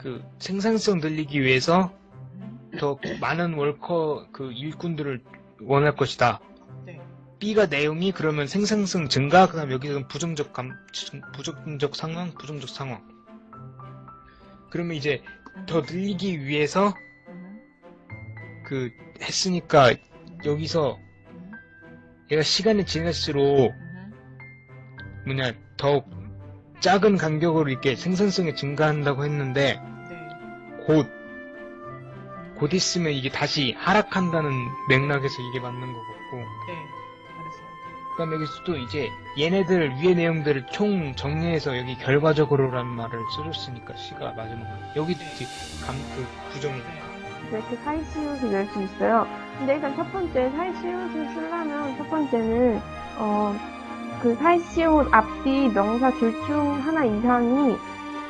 그 생산성 늘리기 위해서 더 많은 월커 그 일꾼들을 원할 것이다. 네. B가 내용이 그러면 생산성 증가, 그 다음 여기서는 부정적 감, 부정적 상황, 부정적 상황. 그러면 이제 더 늘리기 위해서 음, 그 했으니까 여기서 음, 얘가 시간이 지날수록 음, 뭐냐 더 작은 간격으로 이렇게 생산성이 증가한다고 했는데 네. 곧, 곧 있으면 이게 다시 하락한다는 맥락에서 이게 맞는 것 같고 네. 알았어요. 그다음 여기서 또 이제 얘네들 위의 내용들을 총 정리해서 여기 결과적으로라는 말을 써줬으니까 시가 마지막에 여기도 이제 감그 부정이 이렇게 사이시옷을 낼 수 있어요. 근데 일단 첫 번째 사이시옷을 쓰려면 첫 번째는 어, 그 사이시옷 앞뒤 명사 둘 중 하나 이상이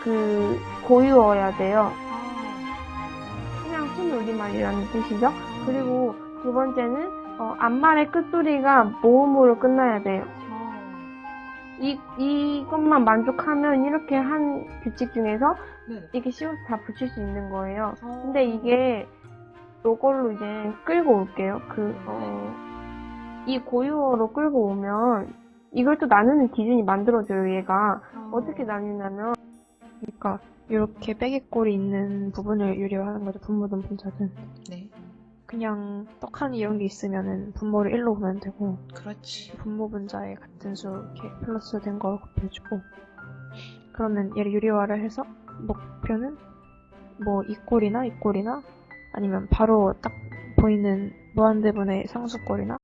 그 고유어야 돼요. 아, 그냥 순 우리말이라는 뜻이죠. 그리고 두 번째는 어, 앞말의 끝소리가 모음으로 끝나야 돼요. 아, 이, 이것만 만족하면 이렇게 한 규칙 중에서 네. 이렇게 시옷 다 붙일 수 있는 거예요. 아, 근데 이게 요걸로 이제 끌고 올게요. 그, 어, 이 고유어로 끌고 오면 이걸 또 나누는 기준이 만들어져요, 얘가. 아, 어떻게 나뉘냐면, 그러니까 이렇게 빼기꼴이 있는 부분을 유리화하는 거죠. 분모든 분자든. 네. 그냥 떡하니 이런 게 있으면은 분모를 1로 보면 되고 그렇지. 분모 분자에 같은 수 이렇게 플러스 된거 곱해주고 그러면 얘를 유리화를 해서 목표는 뭐 이꼴이나 이꼴이나 아니면 바로 딱 보이는 무한대분의 상수꼴이나